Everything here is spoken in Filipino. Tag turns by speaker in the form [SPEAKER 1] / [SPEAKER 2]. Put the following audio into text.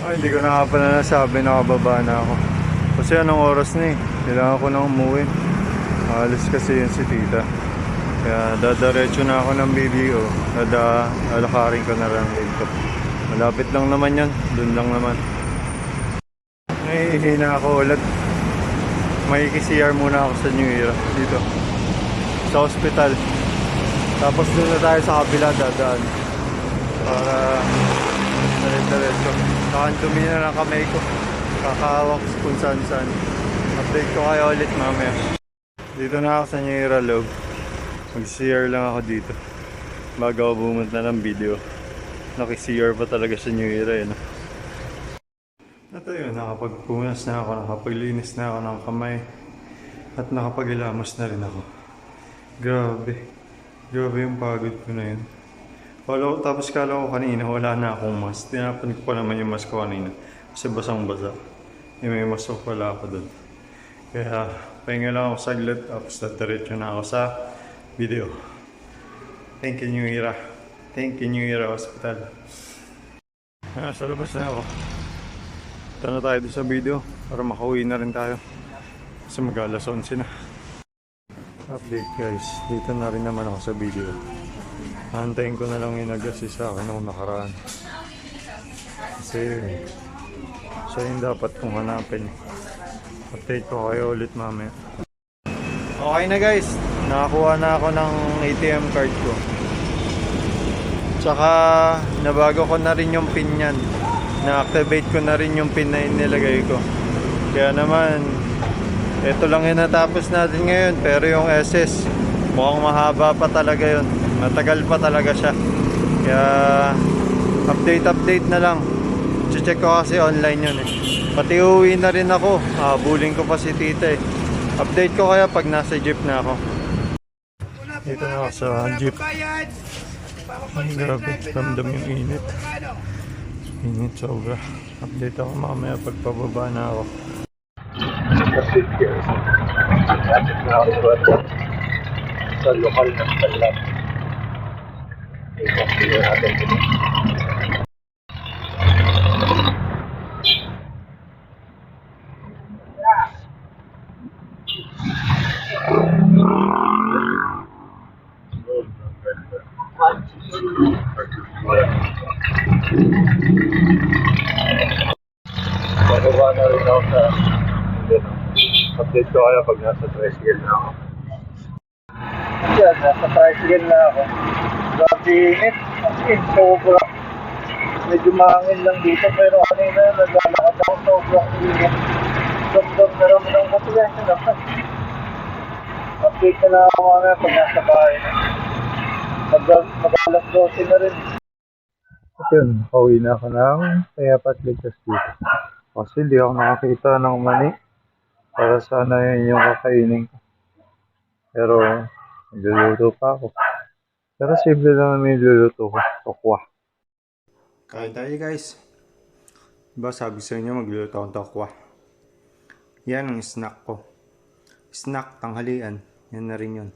[SPEAKER 1] Ay, hindi ko na nga pala nasabi nakababa na ako. Kasi anong oras na eh. Kailangan ko na umuwi. Alis kasi yun si tita. Kaya dadaretso na ako ng BBO. Dada, alakarin ko na lang dito. Malapit lang naman yun. Doon lang naman. Nahihina ako ulit. May CR muna ako sa New Era. Dito. Sa hospital. Tapos doon na tayo sa kabila dadaan. Para Diretso. Nakantumi na lang kamay ko. Kakahawak kung saan saan. Update ko kayo ulit mamaya. Dito na ako sa New Log. Mag-CR lang ako dito. Bago ako bumunta ng video. Naki-CR pa talaga sa New Era eh. No? Ito yun, nakapagpunas na ako, nakapaglinis na ako ng kamay. At nakapagilamos na rin ako. Grabe. Grabe yung pagod ko na yun. Wala, tapos kala ko kanina wala na akong mask. Tinapan ko pa naman yung mask ko kanina. Kasi basang basa. Yung may mask ko pala ako doon. Kaya pahinga lang ako saglit tapos nadiretso na ako sa video. Thank you New Era. Thank you New Era Hospital. Ah, sa labas na ako. Ito na tayo sa video para makauwi na rin tayo. Kasi mag-alas 11 na. Update guys, dito na rin naman ako sa video. Antayin ko na lang yung nag-assist sa akin nung nakaraan. Kasi siya yung dapat kong hanapin. Update ko kayo ulit mamaya. Okay na guys, nakakuha na ako ng ATM card ko. Tsaka nabago ko na rin yung pin yan. Na-activate ko na rin yung pin na inilagay ko. Kaya naman, ito lang yung natapos natin ngayon. Pero yung SS, mukhang mahaba pa talaga yun. Matagal pa talaga siya. Kaya update-update na lang. Check ko kasi online yun eh. Pati uwi na rin ako. Habulin ko pa si tita eh. Update ko kaya pag nasa jeep na ako. Dito na ako sa jeep. Ay, grabe. Ramdam yung init. Init sobra. Update ako mamaya pag pababa na ako. Sa lokal na talat. Bababa na rin ako sa update ko kaya pag nasa tricycle na ako.
[SPEAKER 2] Yan, nasa tricycle na ako. Grabe init. As in, sobra. Medyo mahangin lang dito pero kanina naglalakad ako sobrang init. Doktor na rin ng motivation naman. Update na lang ako mamaya pag nasa bahay na. Mag, mag-alas 12 na rin.
[SPEAKER 1] At yun, nakauwi na ako ng Payapat Ligtas dito. Kasi hindi ako nakakita ng mani. Para sana yun yung kakainin ko. Pero, nagluluto pa ako. Pero simple lang yung luluto ko. Tokwa. Kain tayo guys. Diba sabi sa inyo magluluto akong tokwa. Yan ang snack ko. Snack, tanghalian. Yan na rin yun.